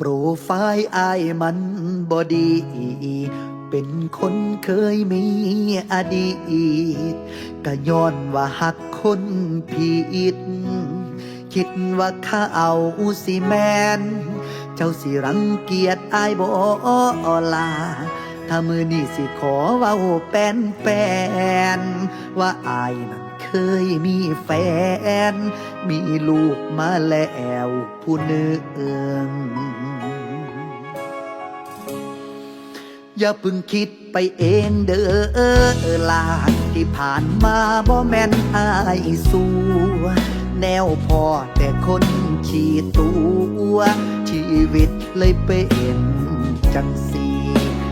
โปรไฟล์อายมันบอดี เป็นคนเคยมีอดีตก็ย้อนว่าหักคนผิด คิดว่าข้าเอาสิแมน เจ้าสิรังเกียจอายบ่ลา ถ้ามือนี่สิขอเว่าแปนแปนๆว่าอายนั้นเคยมีแฟน มีลูกมาแล้วผู้หนึ่ง อย่าเพึ่งคิดไปเองเด้อลาที่ผ่านมาบ่แม่นอายสัวแนวพอแต่คนขี้ตัวชีวิตเลยเป็นจังสี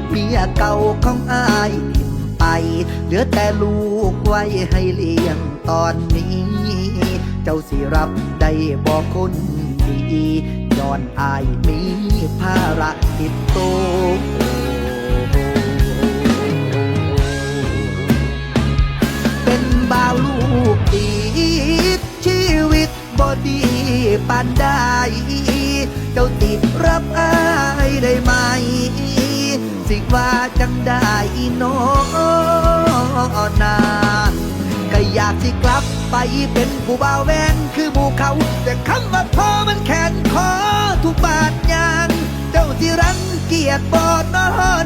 เมียเก่าของอายทิ้งไป เหลือแต่ลูกไว้ให้เลี้ยงตอนนี้ เจ้าสิรับได้บอกคนดีย้อนอายมีภาระติดตัว ปานใดเจ้าติดรับอายได้ไหม สิว่าจังได้นอนาก็อยากสิกลับไปเป็นผู้บ่าวแวนคือหมู่เขา แต่คำว่าพ่อมันแขนคอทุกบาทยาง เจ้าที่รังเกียจบอดนอน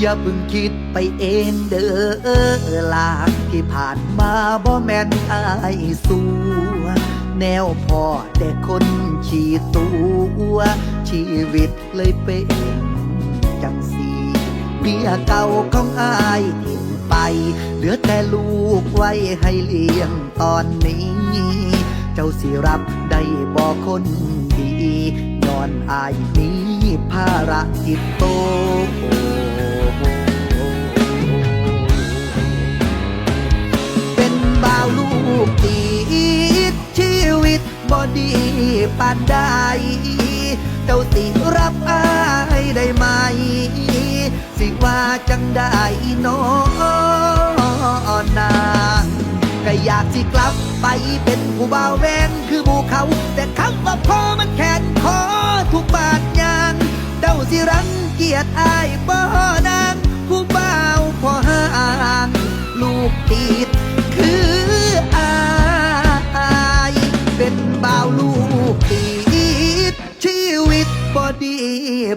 อย่าเพิ่งคิดไปเองเด้อลาที่ผ่านมาบ่แม่นอายสัวแนวพอแต่คนขี้ตัวชีวิตเลยเป็นจังสีเมียเก่าของอายทิ้งไป เหลือแต่ลูกไว้ให้เลี้ยงตอนนี้ เจ้าสิรับได้บอกคนดีย้อนอายมีภาระจิตโต ปานใดเจ้าสิรับอายได้ไหม สิว่าจังได้น้องนางก็อยากสิกลับไปเป็นผู้บ่าวแวงคือหมู่เขา แต่คำว่าพ่อมันแขนคอทุกบาทยางเจ้าสิรังเกียจอายบ่นางผู้บ่าวพอหางลูกติด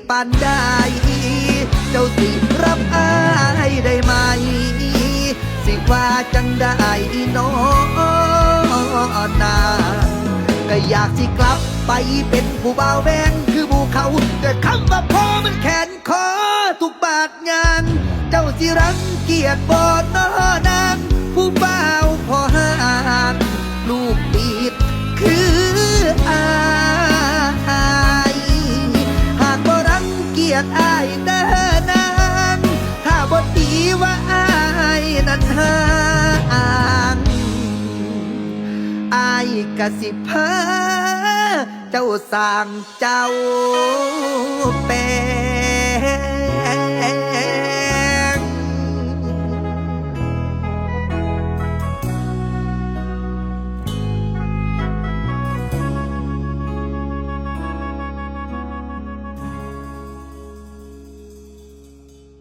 ปานใดเจ้าสิรับอายได้ไหม สิว่าจังได้น้องนาก็อยากสิกลับไปเป็นผู้บ่าวแวงคือหมู่เขา แต่คำว่าพ่อมันแขนคอทุกบาทงาน เจ้าสิรังเกียจบ่อนอนางผู้บ่า กะสิพาเจ้าสร้างเจ้าเป